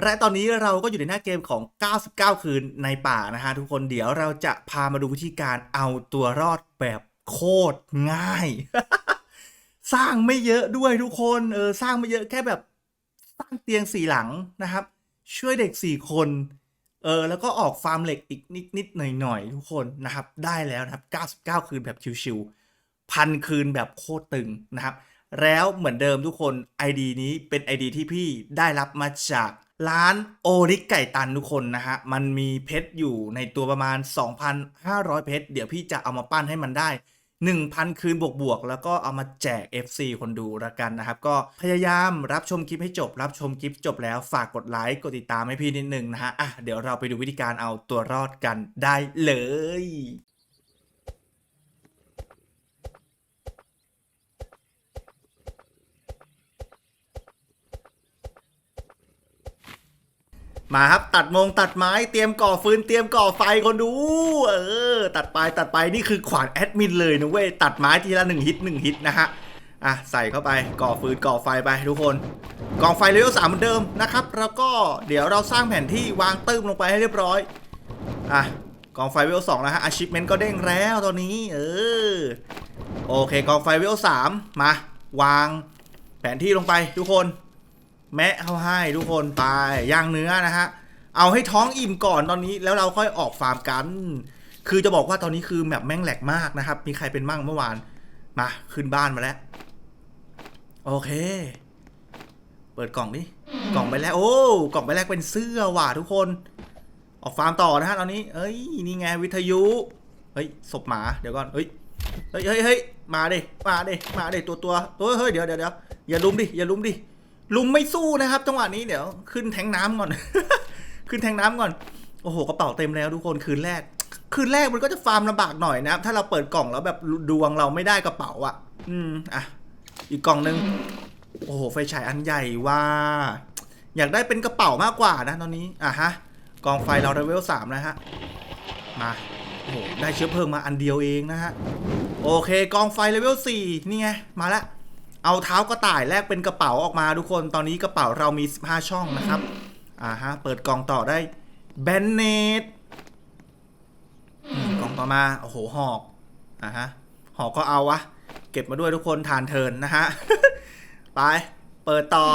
และตอนนี้เราก็อยู่ในหน้าเกมของ 99 คืนในป่านะฮะทุกคนเดี๋ยวเราจะพามาดูวิธีการเอาตัวรอดแบบโคตรง่าย สร้างไม่เยอะด้วยทุกคนเออสร้างไม่เยอะแค่แบบสร้างเตียงสี่หลังนะครับ ช่วยเด็กสี่คนเออแล้วก็ออกฟาร์มเหล็กอีกนิดนิดหน่อยหน่อยๆทุกคนนะครับ ได้แล้วนะครับ 99 คืนแบบชิวๆพันคืนแบบโคตรตึงนะครับ แล้วเหมือนเดิมทุกคน ID นี้เป็น ID ที่พี่ได้รับมาจาก ร้านโอริกไก่ตันทุกคนนะฮะ มันมีเพชรอยู่ในตัวประมาณ 2,500 เพชร เดี๋ยวพี่จะเอามาปั้นให้มันได้ 1,000 คืนบวกๆแล้วก็เอามาแจก FC คนดูละกันนะครับ ก็พยายามรับชมคลิปให้จบ รับชมคลิปจบแล้วฝากกดไลค์ กดติดตามให้พี่นิดนึงนะฮะอะเดี๋ยวเราไปดูวิธีการเอาตัวรอดกันได้เลย มาครับตัดมงตัดไม้เตรียมก่อฟืนเตรียมก่อไฟคนดู เออ ตัดไปตัดไปนี่คือขวานแอดมินเลยนะเว้ยตัดไม้ทีละหนึ่งฮิตหนึ่งฮิตนะฮะอะใส่เข้าไปก่อฟืนก่อไฟไปทุกคนกองไฟเลเวลสามเหมือนเดิมนะครับแล้วก็เดี๋ยวเราสร้างแผนที่วางตื้มลงไปให้เรียบร้อยอะกองไฟเวลสองแล้วฮะอาชิพเมนต์ก็เด้งแล้วตอนนี้ เออโอเคกองไฟเลเวลสามมาวางแผนที่ลงไปทุกคน แมะเข้าให้ทุกคนไปย่างเนื้อนะฮะ เอาให้ท้องอิ่มก่อนตอนนี้แล้วเราค่อยออกฟาร์มกัน คือจะบอกว่าตอนนี้คือแบบแม่งแหลกมากนะครับ มีใครเป็นมั่งเมื่อวาน มาขึ้นบ้านมาแล้ว โอเค เปิดกล่องนี้กล่องไปแล้ว โอ้กล่องไปแรกเป็นเสื้อว่ะทุกคน ออกฟาร์มต่อนะฮะตอนนี้ เอ้ยนี่ไงวิทยุเฮ้ยศพหมาเดี๋ยวก่อนเฮ้ยเฮ้ยเฮ้ยเฮ้ยมาดิมาดิมาดิตัวตัวตัวเฮ้ยเดี๋ยวเดี๋ยวเดี๋ยวอย่าลุมดิอย่าลุมดิ ลุมไม่สู้นะครับจังหวะนี้เดี๋ยวขึ้นแทงน้ำก่อน ขึ้นแทงน้ำก่อน โอ้โหกระเป๋าเต็มแล้วทุกคนคืนแรก คืนแรกมันก็จะฟาร์มลำบากหน่อยนะครับ ถ้าเราเปิดกล่องแล้วแบบดวงเราไม่ได้กระเป๋าอะ อืมอะอีกกล่องหนึ่งโอ้โหไฟฉายอันใหญ่ว่า อยากได้เป็นกระเป๋ามากกว่านะตอนนี้อะฮะกองไฟเราเลเวลสามนะฮะมาโอ้โหได้เชื้อเพลิงมาอันเดียวเองนะฮะโอเค กองไฟเลเวลสี่นี่ไงมาแล้ว เอาเท้ากระต่ายแลกเป็นกระเป๋าออกมาทุกคนตอนนี้กระเป๋าเรามี 15 ช่องนะครับ อ่าฮะ เปิดกล่องต่อได้แบนเนตกล่องต่อมา โอ้โห หอก อ่าฮะ หอกก็เอาวะ เก็บมาด้วยทุกคนทานเทินนะฮะ ไป เปิดต่อ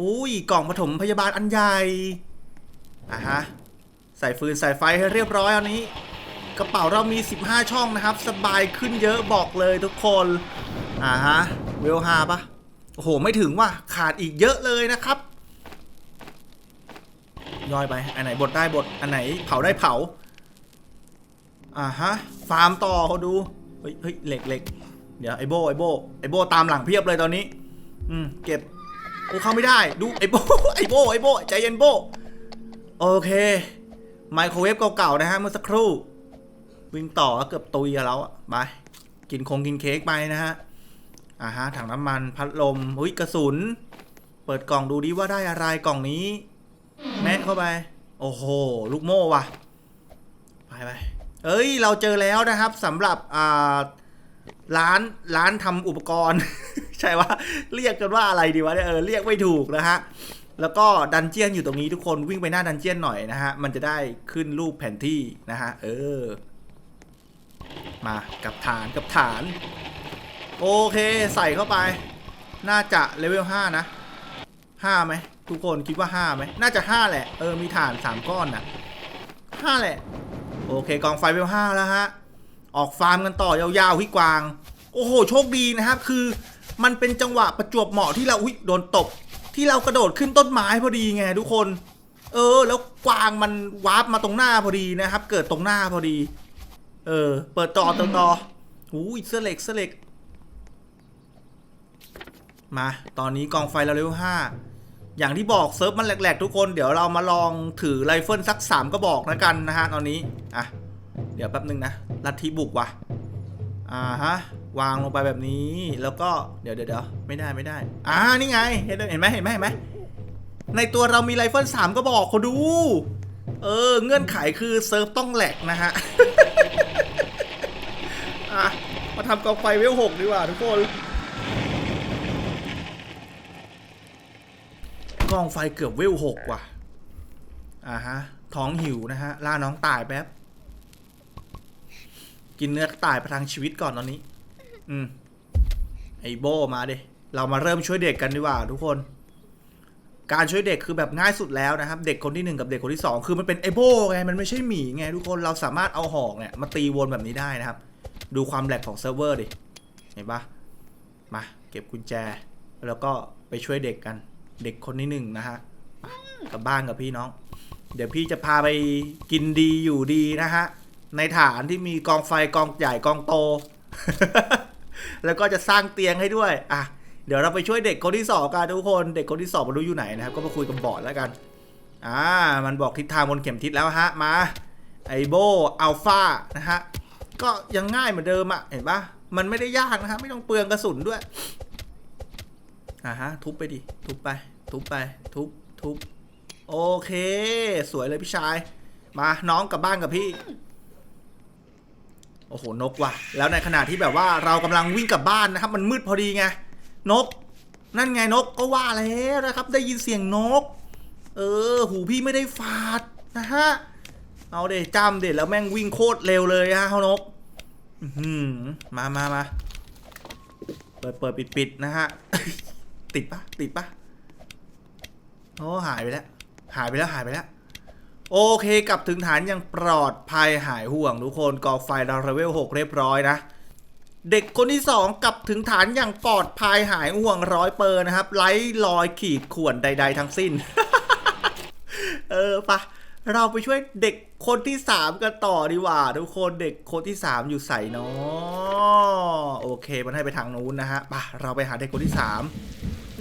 อุ้ย กล่องปฐมพยาบาลอันใหญ่ อ่าฮะ ใส่ฟืนใส่ไฟให้เรียบร้อยอันนี้ กระเป๋าเรามี 15 ช่องนะครับ สบายขึ้นเยอะบอกเลยทุกคน อ่าฮะ เวลห้าปะโอ้โห ไม่ถึงว่ะ ขาดอีกเยอะเลยนะครับ ย่อยไป อันไหนบดได้บด อันไหนเผาได้เผา อ่าฮะ ฟาร์มต่อเขาดู เฮ้ยเฮ้ยเหล็กเหล็กเดี๋ยวไอโบไอโบไอโบตามหลังเพียบเลยตอนนี้ อืม เก็บโอ้เข้าไม่ได้ ดูไอโบไอโบไอโบใจเย็นโบ โอเค ไมโครเวฟเก่าๆนะฮะเมื่อสักครู่ วิ่งต่อเกือบตุยกับเราอะไป กินคงกินเค้กไปนะฮะ อ่าฮะถังน้ำมันพัดลมอุ้ยกระสุน เปิดกล่องดูดิว่าได้อะไรกล่องนี้ แมะเข้าไป โอ้โห ลูกโม่ว่ะ ไปไปเอ้ย เราเจอแล้วนะครับสำหรับอ่าร้านร้านทำอุปกรณ์ ใช่ว่าเรียกกันว่าอะไรดีวะเนี่ยเออเรียกไม่ถูกนะฮะแล้วก็ดันเจียนอยู่ตรงนี้ทุกคนวิ่งไปหน้าดันเจียนหน่อยนะฮะ มันจะได้ขึ้นรูปแผนที่นะฮะ เออ มากับฐานกับฐาน โอเคใส่เข้าไป น่าจะเลเวล5นะ5ไหมทุกคนคิดว่า5ไหมน่าจะ 5 แหละ เออมีฐาน 3 ก้อนนะ5แหละ โอเคกองไฟเลเวล5แล้วฮะ ออกฟาร์มกันต่อยาวๆพี่กวาง โอ้โห โชคดีนะครับ คือมันเป็นจังหวะประจวบเหมาะที่เราอุ้ยโดนตบ ที่เรากระโดดขึ้นต้นไม้พอดีไงทุกคน เออ แล้วกวางมันวาร์ปมาตรงหน้าพอดีนะครับ เกิดตรงหน้าพอดี เออ เปิดต่อต่อต่ออุ้ยเสื้อเหล็กเสื้อเหล็ก มา ตอนนี้กองไฟเราเร็วห้าอย่างที่บอกเซิร์ฟมันแหลกๆทุกคน เดี๋ยวเรามาลองถือไรเฟิลสักสามก็บอกนะกันนะฮะตอนนี้ อะ เดี๋ยวแป๊บนึงนะ ลัทธิบุกว่ะ อ่าฮะ วางลงไปแบบนี้ แล้วก็ เดี๋ยวเดี๋ยวเดี๋ยวไม่ได้ไม่ได้ อ่า นี่ไง เห็นเห็นไหมเห็นไหมเห็นไหม ในตัวเรามีไรเฟิลสามก็บอกเขาดู เออ เงื่อนไขคือเซิร์ฟต้องแหลกนะฮะ อะ มาทำกองไฟเวลหกดีกว่าทุกคน กองไฟเกือบเวลหกว่ะ อ่าฮะ ท้องหิวนะฮะ ล่าน้องตายแป๊บ กินเนื้อตายประทังชีวิตก่อนตอนนี้ อืม ไอโบมาเดเรามาเริ่มช่วยเด็กกันดีกว่าทุกคน การช่วยเด็กคือแบบง่ายสุดแล้วนะครับ เด็กคนที่หนึ่งกับเด็กคนที่สองคือมันเป็นไอโบไง มันไม่ใช่หมีไงทุกคน เราสามารถเอาหอกเนี่ยมาตีวนแบบนี้ได้นะครับ ดูความแหลกของเซิร์ฟเวอร์ดิ เห็นปะมา เก็บกุญแจ แล้วก็ไปช่วยเด็กกัน เด็กคนที่หนึ่งนะฮะกลับบ้านกับพี่น้อง เดี๋ยวพี่จะพาไปกินดีอยู่ดีนะฮะ ในฐานที่มีกองไฟกองใหญ่กองโต แล้วก็จะสร้างเตียงให้ด้วย อะ เดี๋ยวเราไปช่วยเด็กคนที่สองกันทุกคน เด็กคนที่สองมารู้อยู่ไหนนะครับ ก็มาคุยกับบอร์ดแล้วกัน อ่า มันบอกทิศทางบนเข็มทิศแล้วฮะ มา ไอโบอัลฟานะฮะ ก็ยังง่ายเหมือนเดิมอะเห็นปะมันไม่ได้ยากนะฮะ ไม่ต้องเปลืองกระสุนด้วย อ่าฮะ ทุบไปดิ ทุบไป ทุบไป ทุบ ทุบ โอเค สวยเลยพี่ชาย มาน้องกลับบ้านกับพี่ โอ้โห นกว่ะ แล้วในขณะที่แบบว่าเรากำลังวิ่งกลับบ้านนะครับ มันมืดพอดีไง นก นั่นไงนกก็ว่าแล้วนะครับ ได้ยินเสียงนก เออ หูพี่ไม่ได้ฝาดนะฮะ เอาเดจำเดแล้วแม่งวิ่งโคตรเร็วเลยฮะเขานกอื้อหือมามามาเปิดเปิดปิดปิดนะฮะ ติดปะติดปะ โอ้หายไปแล้ว หายไปแล้วหายไปแล้ว โอเคกลับถึงฐานย่างปลอดภัยหายห่วงทุกคนกอไฟเราเลเวล6เรียบร้อยนะ เด็กคนที่สองกลับถึงฐานอย่างปลอดภัยหายห่วงร้อยเปอร์นะครับไร้รอยขีดข่วนใด ๆ ทั้งสิ้น เออปะเราไปช่วยเด็กคนที่สามกันต่อดีกว่าทุกคนเด็กคนที่สามอยู่ใส่เนาะโอเค มันให้ไปทางนู้นนะฮะปะเราไปหาเด็กคนที่สาม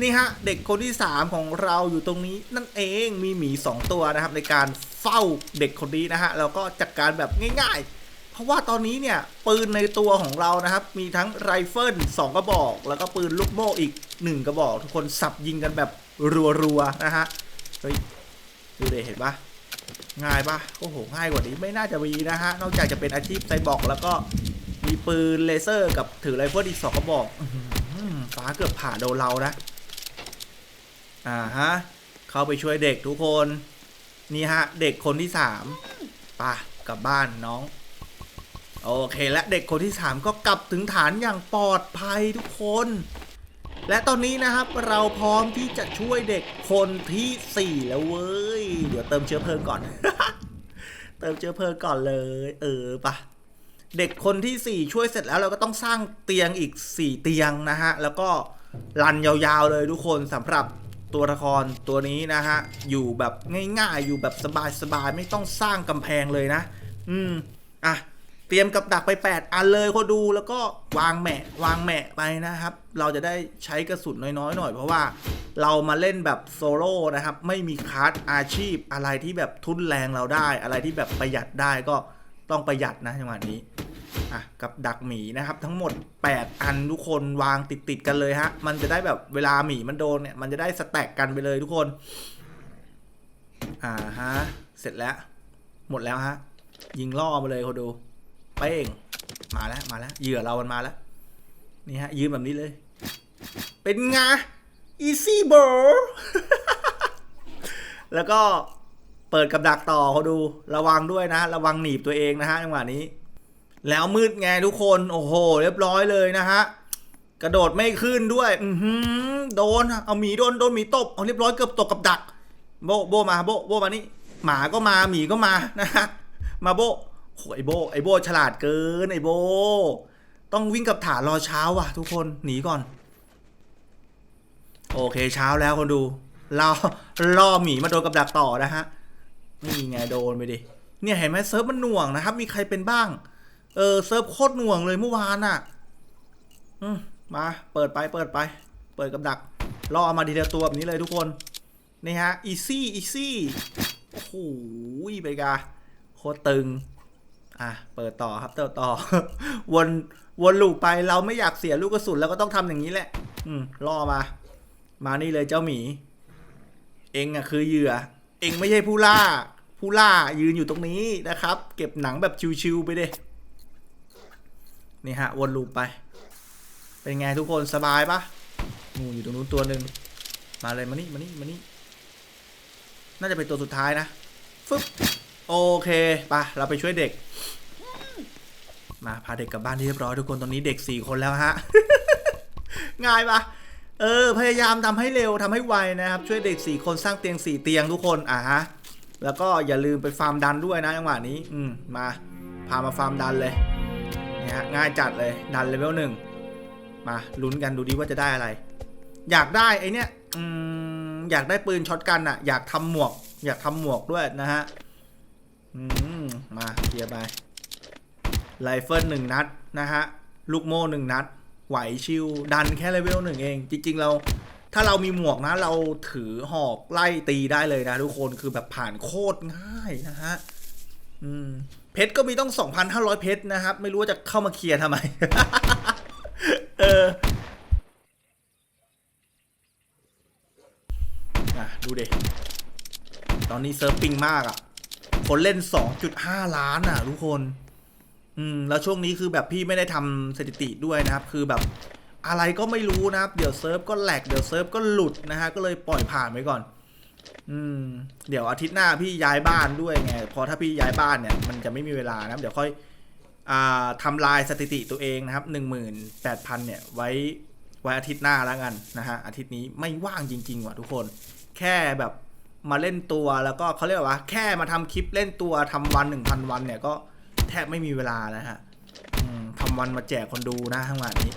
นี่ฮะ เด็กคนที่สามของเราอยู่ตรงนี้นั่นเองมีหมีสองตัวนะครับ ในการเฝ้าเด็กคนนี้นะฮะแล้วก็จัดการแบบง่าย ๆ เพราะว่าตอนนี้เนี่ย ปืนในตัวของเรานะครับ มีทั้งไรเฟิลสองกระบอก แล้วก็ปืนลูกโม่อีกหนึ่งกระบอก ทุกคนสับยิงกันแบบรัวๆนะฮะเฮ้ยดูเดเห็นปะง่ายปะโอ้โหง่ายกว่านี้ไม่น่าจะมีนะฮะนอกจากจะเป็นอาชีพไซบอร์กแล้วก็มีปืนเลเซอร์กับถือไรเฟิลอีกสองกระบอกฟ้าเกือบผ่าโดนเรานะ อ่าฮะ เข้าไปช่วยเด็กทุกคน นี่ฮะ เด็กคนที่สามปะกลับบ้านน้อง โอเค และเด็กคนที่สามก็กลับถึงฐานอย่างปลอดภัยทุกคน และตอนนี้นะครับเราพร้อมที่จะช่วยเด็กคนที่4แล้วเว้ย เดี๋ยวเติมเชื้อเพลิงก่อน เติมเชื้อเพลิงก่อนเลย เออปะเด็กคนที่ 4 ช่วยเสร็จแล้วเราก็ต้องสร้างเตียงอีก 4 เตียงนะฮะ แล้วก็รันยาวๆเลยทุกคนสำหรับ ตัวละครตัวนี้นะฮะ อยู่แบบง่ายๆ อยู่แบบสบายๆ ไม่ต้องสร้างกำแพงเลยนะ อืม อะ เตรียมกับดักไป 8 อันเลยคนดูแล้วก็วางแหมะวางแหมะไปนะครับ เราจะได้ใช้กระสุนน้อยๆ หน่อยเพราะว่าเรามาเล่นแบบโซโล่นะครับ ไม่มีคลาสอาชีพอะไรที่แบบทุนแรงเราได้ อะไรที่แบบประหยัดได้ก็ต้องประหยัดนะจังหวะนี้ อะกับดักหมีนะครับ ทั้งหมด 8 อันทุกคนวางติดๆกันเลยฮะ มันจะได้แบบเวลาหมีมันโดนเนี่ย มันจะได้สแต็กกันไปเลยทุกคน อ่าฮะ เสร็จแล้ว หมดแล้วฮะ ยิงล่อมาเลยคนดู เป้ง มาแล้วมาแล้วเหยื่อเรามันมาแล้ว นี่ฮะ ยืนแบบนี้เลย เป็นไง easy bro แล้วก็เปิดกับดักต่อเขาดู ระวังด้วยนะ ระวังหนีบตัวเองนะฮะจังหวะนี้ แล้วมืดไงทุกคน โอ้โห เรียบร้อยเลยนะฮะ กระโดดไม่ขึ้นด้วย อือหืโดน เอาหมีโดน โดนหมีตบ เอาเรียบร้อยเกือบตกกับดัก โบ โบมา โบ โบมานี่ หมาก็มา หมีก็มานะฮะ มาโบโหไอโบ ไอโบฉลาดเกิน ไอโบ ต้องวิ่งกับฐานรอเช้าว่ะ ทุกคน หนีก่อน โอเค เช้าแล้วคนดู เราล่อหมีมาโดนกับดักต่อนะฮะ นี่ไงโดนไปดิ เนี่ยเห็นไหมเซิร์ฟมันหน่วงนะครับ มีใครเป็นบ้าง เออเซิร์ฟโคตรหน่วงเลยเมื่อวานน่ะมาเปิดไปเปิดไป เปิดกับดักล่อมาทีละตัวแบบนี้เลยทุกคน นี่ฮะอีซี่อีซี่โอ้โหไปกาโคตรตึง อะ เปิดต่อครับเติมต่อ วนวนลูปไปเราไม่อยากเสียลูกกระสุนเราก็ต้องทำอย่างนี้แหละ อืมล่อมา มานี่เลยเจ้าหมี เองอะคือเหยื่อ เองไม่ใช่ผู้ล่า ผู้ล่ายืนอยู่ตรงนี้นะครับ เก็บหนังแบบชิวๆไปเด้ นี่ฮะ วนลูปไป เป็นไงทุกคนสบายปะงูอยู่ตรงนู้นตัวหนึ่งมาเลยมานี่มานี่มานี่น่าจะเป็นตัวสุดท้ายนะฟึบโอเคปะเราไปช่วยเด็ก มาพาเด็กกลับบ้านที่เรียบร้อยทุกคนตอนนี้เด็กสี่คนแล้วฮะง่ายปะเออ พยายามทำให้เร็วทำให้ไวนะครับ ช่วยเด็กสี่คนสร้างเตียงสี่เตียงทุกคนอะฮะแล้วก็อย่าลืมไปฟาร์มดันด้วยนะจังหวะนี้ อืมมา พามาฟาร์มดันเลย ฮะง่ายจัดเลยดันเลเวลหนึ่งมาลุ้นกันดูดิว่าจะได้อะไร อยากได้ไอเนี้ยอืมอยากได้ปืนช็อตกันอะอยากทำหมวก อยากทำหมวกด้วยนะฮะอืมมาเคลียร์ไปไรเฟิลหนึ่งนัดนะฮะลูกโม่หนึ่งนัด ไหวชิวดันแค่เลเวลหนึ่งเอง จริง ๆ เราถ้าเรามีหมวกนะ เราถือหอกไล่ตีได้เลยนะทุกคนคือแบบผ่านโคตรง่ายนะฮะ อืม เพชรก็มีต้อง 2,500 เพชรนะครับ ไม่รู้ว่าจะเข้ามาเคลียร์ทำไม เออดูเด็ตอนนี้เซิร์ฟปิงมากอะ่ะ คนเล่น 2.5 ล้านอะ ทุกคน อืม แล้วช่วงนี้คือแบบพี่ไม่ได้ทำสถิติด้วยนะครับ คือแบบอะไรก็ไม่รู้นะครับ เดี๋ยวเซิร์ฟก็แหลก เดี๋ยวเซิร์ฟก็หลุดนะฮะ ก็เลยปล่อยผ่านไปก่อน อืม เดี๋ยวอาทิตย์หน้าพี่ย้ายบ้านด้วยไง พอถ้าพี่ย้ายบ้านเนี่ย มันจะไม่มีเวลานะ เดี๋ยวค่อย อ่าทำลายสถิติตัวเองนะครับ18,000เนี่ย ไว้ ไว้อาทิตย์หน้าแล้วกันนะฮะ อาทิตย์นี้ไม่ว่างจริง ๆ ว่ะทุกคน แค่แบบมาเล่นตัวแล้วก็เขาเรียกว่า แค่มาทำคลิปเล่นตัวทำวัน1,000วันเนี่ยก็แทบไม่มีเวลานะฮะทำวันมาแจกคนดูนะข้งหลังนี้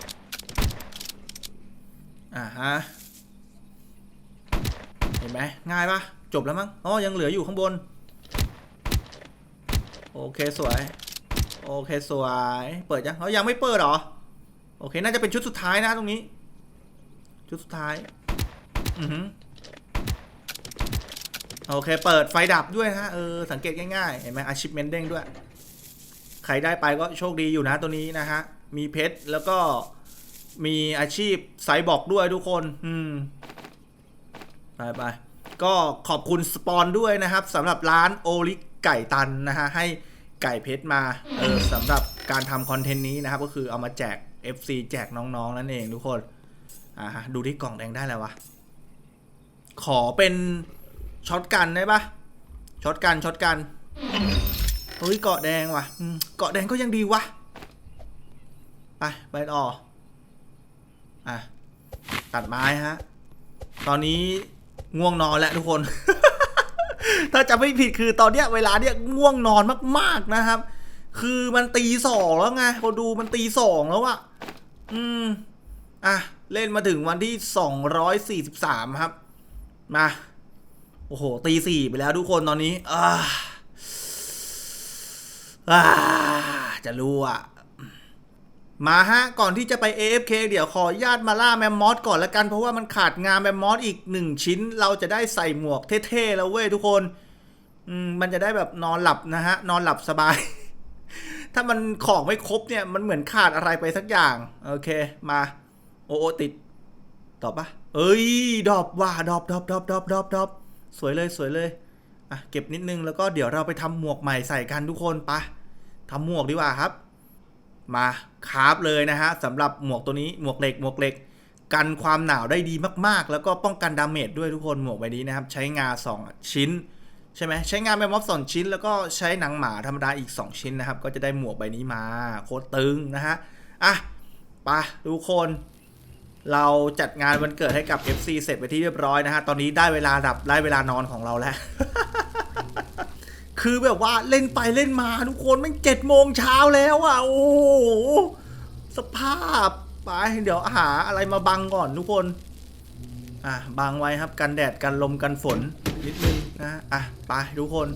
อ่าฮะ ห็นไหมง่ายปะจบแล้วมั้งอ๋อยังเหลืออยู่ข้างบน โอเคสวย โอเคสวย เปิดยังเขายังไม่เปิดหรอ โอเค น่าจะเป็นชุดสุดท้ายนะตรงนี้ ชุดสุดท้าย อือหือโอเค เปิดไฟดับด้วยนะฮะ เออ สังเกตง่ายๆ เห็นไหมอาชิพเมนเด้งด้วย ใครได้ไปก็โชคดีอยู่นะตัวนี้นะฮะ มีเพชรแล้วก็มีอาชีพไซบอร์กด้วยทุกคน อืม ไปไปก็ขอบคุณสปอนด้วยนะครับสำหรับร้านโอลิไก่ตันนะฮะให้ไก่เพชรมาเออสำหรับการทำคอนเทนต์นี้นะครับ ก็คือเอามาแจก FC แจกน้องๆ นั่นเองทุกคนอ่าฮะดูที่กล่องแดงได้แล้ววะ ขอเป็นช็อตกันได้ปะช็อตกันช็อตกันเฮ้ยเกาะแดงว่ะอืมเกาะแดงก็ยังดีวะไปไปต่ออะตัดไม้ฮะ ตอนนี้ ง่วงนอนแล้วทุกคน ถ้าจะไม่ผิดคือตอนเนี้ยเวลาเนี้ยง่วงนอนมากๆนะครับ คือมันตีสองแล้วไงเขาดูมันตีสองแล้วอะอืม อะ เล่นมาถึงวันที่สองร้อยสี่สิบสามครับ มา โอ้โห ตีสี่ไปแล้วทุกคนตอนนี้อ่าอ่าจะรู้อะ มาฮะ ก่อนที่จะไป AFK เดี๋ยวขอญาตมาล่าแมมมอสก่อนละกันเพราะว่ามันขาดงานแมมมอสอีกหนึ่งชิ้น เราจะได้ใส่หมวกเท่ๆแล้วเว้ยทุกคนมมันจะได้แบบนอนหลับนะฮะ นอนหลับสบาย ถ้ามันของไม่ครบเนี่ย มันเหมือนขาดอะไรไปสักอย่าง โอเคมา โอโอติดตอบปะเอ้ยดอบว่าดอบดอบดอบดอบดอบดอบสวยเลยสวยเลยอะเก็บนิดนึงแล้วก็เดี๋ยวเราไปทำหมวกใหม่ใส่กันทุกคนปะทำหมวกดีกว่าครับ มาคราฟเลยนะฮะสำหรับหมวกตัวนี้หมวกเหล็กหมวกเหล็ก กันความหนาวได้ดีมากๆ แล้วก็ป้องกันดาเมจด้วยทุกคนหมวกใบนี้นะครับ ใช้งาสองชิ้น ใช่ไหมใช้งานแมมมอฟสองชิ้น แล้วก็ใช้หนังหมาธรรมดาอีก 2 ชิ้นนะครับ ก็จะได้หมวกใบนี้มาโคตรตึงนะฮะอะไปทุกคนเราจัดงานวันเกิดให้กับ FC เสร็จไปที่เรียบร้อยนะฮะ ตอนนี้ได้เวลาดับได้เวลานอนของเราแล้ว คือแบบว่าเล่นไปเล่นมาทุกคนไม่เจ็ดโมงเช้าแล้วอะโอ้โหสภาพไปเดี๋ยวหาอะไรมาบังก่อนทุกคน อะบังไว้ครับกันแดดกันลมกันฝนนิดนึงนะอะไปทุกคน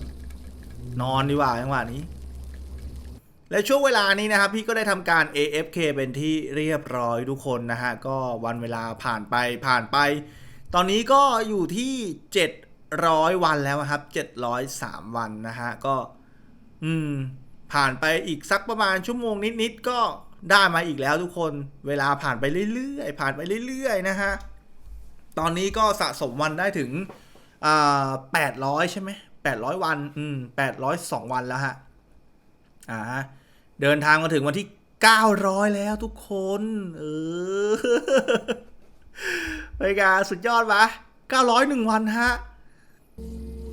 นอนดีกว่าจังหวะนี้ และช่วงเวลานี้นะครับพี่ก็ได้ทำการ AFK เป็นที่เรียบร้อยทุกคนนะฮะก็วันเวลาผ่านไปผ่านไป ตอนนี้ก็อยู่ที่ 700วันแล้วครับ703วันนะฮะก็ อืม ผ่านไปอีกสักประมาณชั่วโมงนิดๆก็ได้มาอีกแล้วทุกคนเวลาผ่านไปเรื่อยๆผ่านไปเรื่อยๆนะฮะตอนนี้ก็สะสมวันได้ถึงอ่า800ใช่ไหม800วัน อืม802วันแล้วฮะอ่าเดินทางมาถึงวันที่900แล้วทุกคน เออไปกาสุดยอดปะ901วันฮะ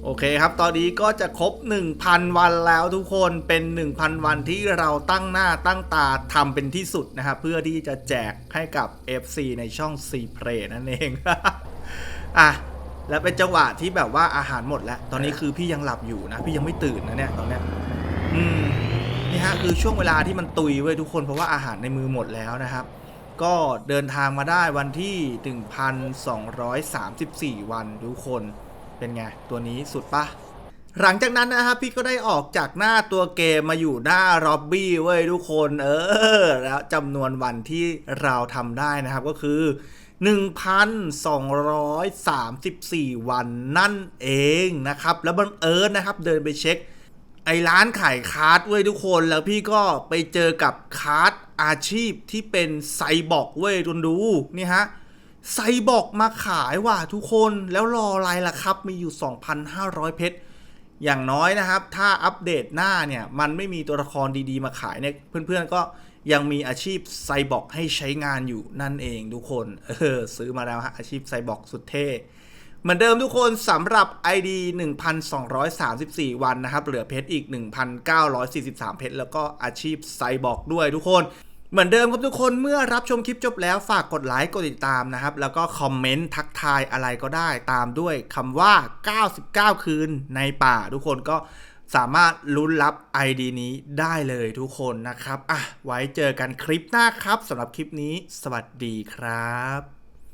โอเคครับ ตอนนี้ก็จะครบ 1,000 วันแล้วทุกคนเป็น 1,000 วันที่เราตั้งหน้าตั้งตาทำเป็นที่สุดนะครับ เพื่อที่จะแจกให้กับ FC ในช่อง C Play นั่นเอง อะแล้วเป็นจังหวะที่แบบว่าอาหารหมดแล้ว ตอนนี้คือพี่ยังหลับอยู่นะ พี่ยังไม่ตื่นนะเนี่ยตอนเนี้ยอืมนี่ฮะคือช่วงเวลาที่มันตุยเว้ยทุกคนเพราะว่าอาหารในมือหมดแล้วนะครับ ก็เดินทางมาได้วันที่ 1,234 วันทุกคน เป็นไง ตัวนี้สุดปะหลังจากนั้นนะครับพี่ก็ได้ออกจากหน้าตัวเกมมาอยู่หน้าร็อบบี้เว้ยทุกคนเออ แล้วจำนวนวันที่เราทำได้นะครับก็คือ 1,234 วันนั่นเองนะครับ แล้วบังเอิญนะครับเดินไปเช็ค ไอ้ร้านขายคาร์ดเว้ยทุกคนแล้วพี่ก็ไปเจอกับคาร์ดอาชีพที่เป็นไซบอร์กเว้ยทุนดูนี่ฮะ ไซบอกมาขายว่ะทุกคนแล้วรออะไรล่ะครับ มีอยู่ 2,500 เพชรอย่างน้อยนะครับ ถ้าอัปเดตหน้าเนี่ย มันไม่มีตัวละครดีๆ มาขายเนี่ยเพื่อนๆก็ยังมีอาชีพไซบอกให้ใช้งานอยู่นั่นเองทุกคนเออซื้อมาแล้วฮะอาชีพไซบอกสุดเท่เหมือนเดิมทุกคนสำหรับ ID 1,234 วันนะครับ เหลือเพชรอีก 1,943 เพชรแล้วก็อาชีพไซบอกด้วยทุกคน เหมือนเดิมครับทุกคนเมื่อรับชมคลิปจบแล้วฝากกดไลค์กดติดตามนะครับ แล้วก็คอมเมนต์ทักทายอะไรก็ได้ตามด้วยคำว่า 99 คืนในป่า ทุกคนก็สามารถลุ้นรับ ID นี้ได้เลยทุกคนนะครับอะไว้เจอกันคลิปหน้าครับสำหรับคลิปนี้ สวัสดีครับ